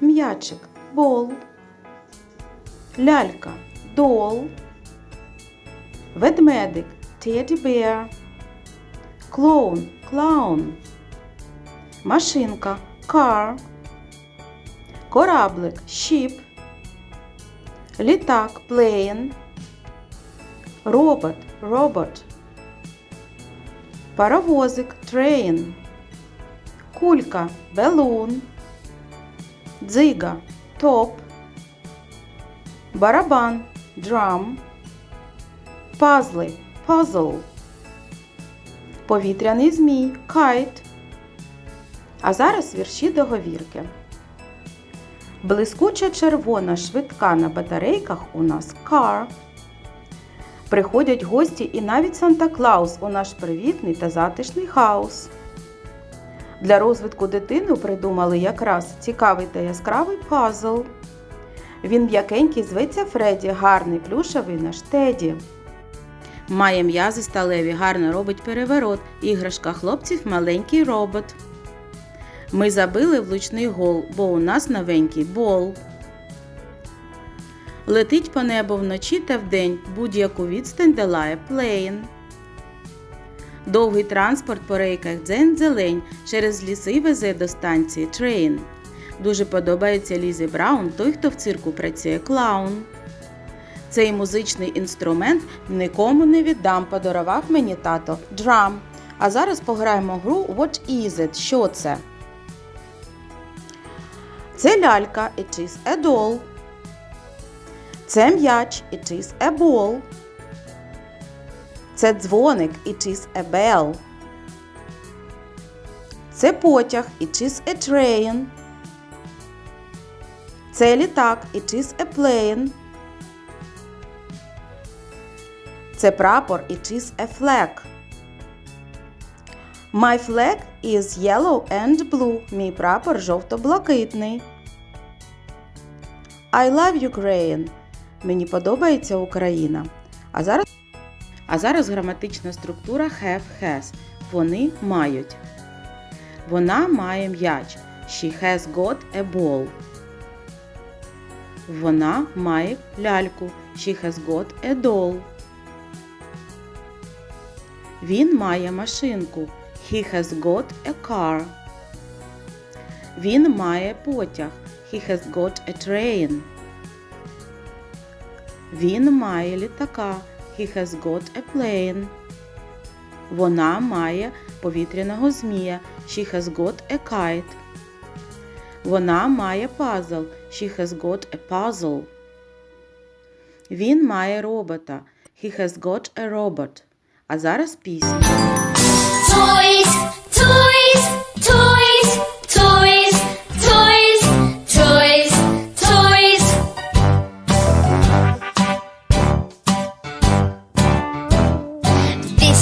М'ячик бол. Лялька дол. Ведмедик teddy bear. Клоун клаун. Машинка car. Кораблик ship. Літак plane. Робот робот. Паровозик train. Кулька balloon. Дзига топ. Барабан drum. Пазли puzzle. Повітряний змій kite. А зараз вірші договірки. Блискуча червона швидка на батарейках у нас car. Приходять гості і навіть Санта Клаус у наш привітний та затишний хаус. Для розвитку дитини придумали якраз цікавий та яскравий пазл. Він м'якенький зветься Фредді, гарний плюшевий наш Теді. Має м'язи сталеві, гарно робить переворот. Іграшка хлопців маленький робот. Ми забили влучний гол, бо у нас новенький бол. Летить по небу вночі та вдень, будь-яку відстань долає плейн. Довгий транспорт по рейках дзень-зелень, через ліси везе до станції трейн. Дуже подобається Лізі Браун, той, хто в цирку працює клаун. Цей музичний інструмент нікому не віддам, подарував мені тато драм. А зараз пограємо гру What is it? Що це? Це лялька It is a doll. Це м'яч It is a ball. Це дзвоник It is a bell. Це потяг It is a train. Це літак It is a plane. Це прапор It is a flag. My flag is yellow and blue. Мій прапор жовто-блакитний. I love Ukraine. Мені подобається Україна. А зараз, а зараз граматична структура have has. Вони мають. Вона має м'яч. She has got a ball. Вона має ляльку. She has got a doll. Він має машинку. He has got a car. Він має потяг. He has got a train. Він має літака. He has got a plane. Вона має повітряного змія. She has got a kite. Вона має пазл. She has got a puzzle. Він має робота. He has got a robot. А зараз пісня. Toys,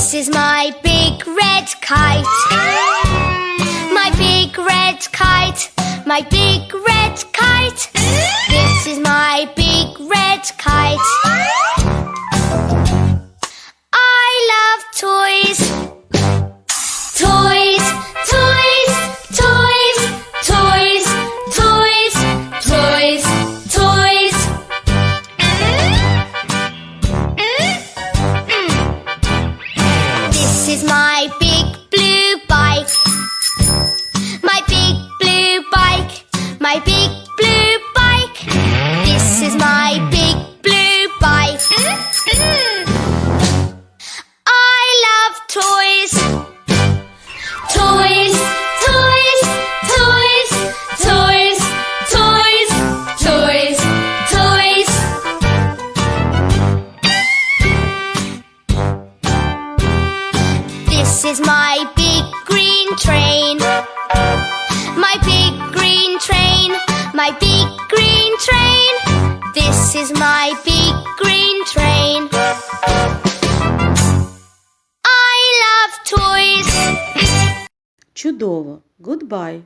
This is my big red kite. My big red kite. My big red kite. This is my big red kite. Чудово! Goodbye!